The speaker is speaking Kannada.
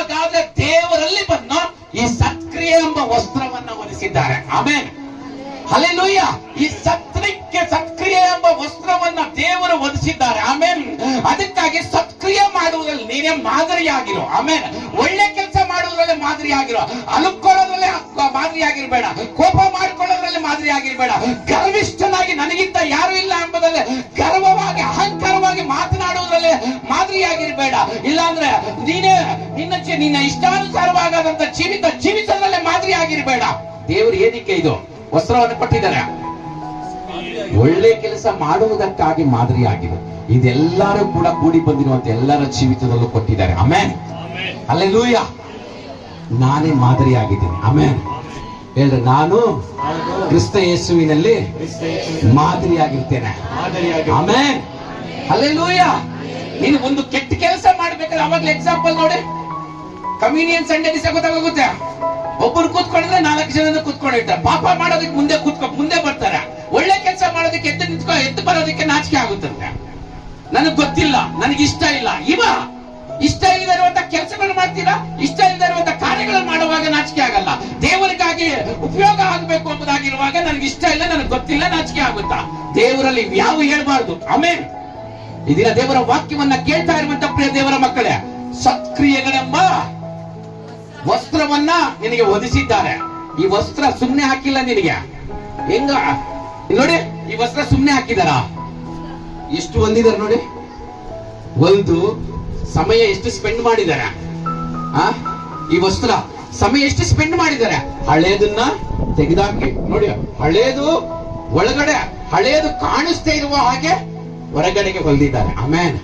ಹಾಗಾದ್ರೆ ದೇವರಲ್ಲಿ ಬಂದು ಈ ಸತ್ಕ್ರಿಯೆ ಎಂಬ ವಸ್ತ್ರವನ್ನು ಹೊರಿಸಿದ್ದಾರೆ ಆಮೇಲೆ ಹಲೆಲೂಯ್ಯ ಈ ಸತ್ರಿಕ್ಕೆ ಸತ್ಕ್ರಿಯೆ ಎಂಬ ವಸ್ತ್ರವನ್ನ ದೇವರು ಒದಿಸಿದ್ದಾರೆ ಆಮೇಲೆ ಅದಕ್ಕಾಗಿ ಸತ್ಕ್ರಿಯೆ ಮಾಡುವುದರಲ್ಲಿ ನೀನೇ ಮಾದರಿಯಾಗಿರೋ. ಆಮೇಲೆ ಒಳ್ಳೆ ಕೆಲಸ ಮಾಡುವುದರಲ್ಲಿ ಮಾದರಿಯಾಗಿರೋ. ಅನುಕೊಳ್ಳೋದ್ರಲ್ಲೇ ಮಾದರಿಯಾಗಿರ್ಬೇಡ. ಕೋಪ ಮಾಡಿಕೊಳ್ಳೋದ್ರಲ್ಲಿ ಮಾದರಿಯಾಗಿರ್ಬೇಡ. ಗರ್ವಿಷ್ಠನಾಗಿ ನನಗಿಂತ ಯಾರು ಇಲ್ಲ ಎಂಬುದಲ್ಲೇ ಗರ್ವವಾಗಿ ನೀನೇ ನಿನ್ನ ನಿನ್ನ ಇಷ್ಟಾನುಸಾರವಾಗದಂತ ಜೀವಿತ ಜೀವಿಸದಲ್ಲೇ ಮಾದರಿ ಆಗಿರಬೇಡ. ದೇವರು ಏನಕ್ಕೆ ಇದು? ವಸ್ತ್ರವನ್ನು ಕೊಟ್ಟಿದ್ದಾರೆ. ಒಳ್ಳೆ ಕೆಲಸ ಮಾಡುವುದಕ್ಕಾಗಿ ಮಾದರಿಯಾಗಿದೆ ಇದೆಲ್ಲರೂ ಕೂಡ ಕೂಡಿ ಬಂದಿರುವಂತ ಎಲ್ಲರ ಜೀವಿತದಲ್ಲೂ ಕೊಟ್ಟಿದ್ದಾರೆ. ಅಮೇನ್ ಅಲ್ಲೇ ಲೂಯ ನಾನೇ ಮಾದರಿಯಾಗಿದ್ದೀನಿ ಅಮೇನ್ ಹೇಳ್ರಿ ನಾನು ಕ್ರಿಸ್ತ ಯೇಸುವಿನಲ್ಲಿ ಮಾದರಿಯಾಗಿರ್ತೇನೆ. ಆಮೇನ್. ಅಲ್ಲೆಲೂಯ ನೀನು ಒಂದು ಕೆಟ್ಟ ಕೆಲಸ ಮಾಡ್ಬೇಕಾದ್ರೆ ಅವಾಗ್ಲೇ ಎಕ್ಸಾಂಪಲ್ ನೋಡಿ. ಕಮ್ಯುನಿಯನ್ ಸಂಡೇ ದಿವಸ ಗೊತ್ತಾಗುತ್ತೆ ಒಬ್ಬರು ಕೂತ್ಕೊಂಡ್ರೆ ನಾಲ್ಕು ಜನ ಕೂತ್ಕೊಂಡಿರ್ತಾರೆ. ಪಾಪ ಮಾಡೋದಕ್ಕೆ ಮುಂದೆ ಕೂತ್ಕೊ, ಮುಂದೆ ಬರ್ತಾರೆ. ಒಳ್ಳೆ ಕೆಲಸ ಮಾಡೋದಕ್ಕೆ ಎದ್ದು ನಿಂತ್ಕೊ, ಎದ್ದು ಬರೋದಕ್ಕೆ ನಾಚಿಕೆ ಆಗುತ್ತಂತೆ. ನನಗ್ ಗೊತ್ತಿಲ್ಲ, ನನಗೆ ಇಷ್ಟ ಇಲ್ಲ. ಇವ, ಇಷ್ಟ ಇಲ್ಲದೆ ಇರುವಂತ ಕೆಲಸಗಳು ಮಾಡ್ತೀರಾ? ಇಷ್ಟ ಇಲ್ಲದೆ ಇರುವಂತ ಕಾರ್ಯಗಳು ಮಾಡುವಾಗ ನಾಚಿಕೆ ಆಗಲ್ಲ. ದೇವರಿಗಾಗಿ ಉಪಯೋಗ ಆಗಬೇಕು ಎಂಬುದಾಗಿರುವಾಗ ನನಗೆ ಇಷ್ಟ ಇಲ್ಲ, ನನಗೆ ಗೊತ್ತಿಲ್ಲ, ನಾಚಿಕೆ ಆಗುತ್ತಾ? ದೇವರಲ್ಲಿ ಯಾವ ಹೇಳ್ಬಾರ್ದು? ಆಮೇಲೆ ದಿನ ದೇವರ ವಾಕ್ಯವನ್ನ ಕೇಳ್ತಾ ಇರುವಂತ ಪ್ರಿಯ ದೇವರ ಮಕ್ಕಳೇ, ಸತ್ಕ್ರಿಯೆಗಳೆಂಬ ವಸ್ತ್ರವನ್ನ ನಿನಗೆ ಒದಿಸಿದ್ದಾರೆ ಈ ವಸ್ತ್ರ ಸುಮ್ನೆ ಹಾಕಿಲ್ಲ ನಿನಗೆ. ಹೆಂಗ? ನೋಡಿ, ಈ ವಸ್ತ್ರ ಸುಮ್ನೆ ಹಾಕಿದಾರ? ಎಷ್ಟು ಹೊಂದಿದಾರೆ ನೋಡಿ? ಒಂದು, ಸಮಯ ಎಷ್ಟು ಸ್ಪೆಂಡ್ ಮಾಡಿದ್ದಾರೆ ಆ? ಈ ವಸ್ತ್ರ ಸಮಯ ಎಷ್ಟು ಸ್ಪೆಂಡ್ ಮಾಡಿದ್ದಾರೆ ಹಳೇದನ್ನ ತೆಗೆದಾಕಿ, ನೋಡಿ, ಹಳೇದು ಒಳಗಡೆ, ಹಳೇದು ಕಾಣಿಸ್ತಾ ಇರುವ ಹಾಗೆ ಹೊರಗಡೆಗೆ ಹೊಲಿದಿದ್ದಾರೆ. ಆಮೇಲೆ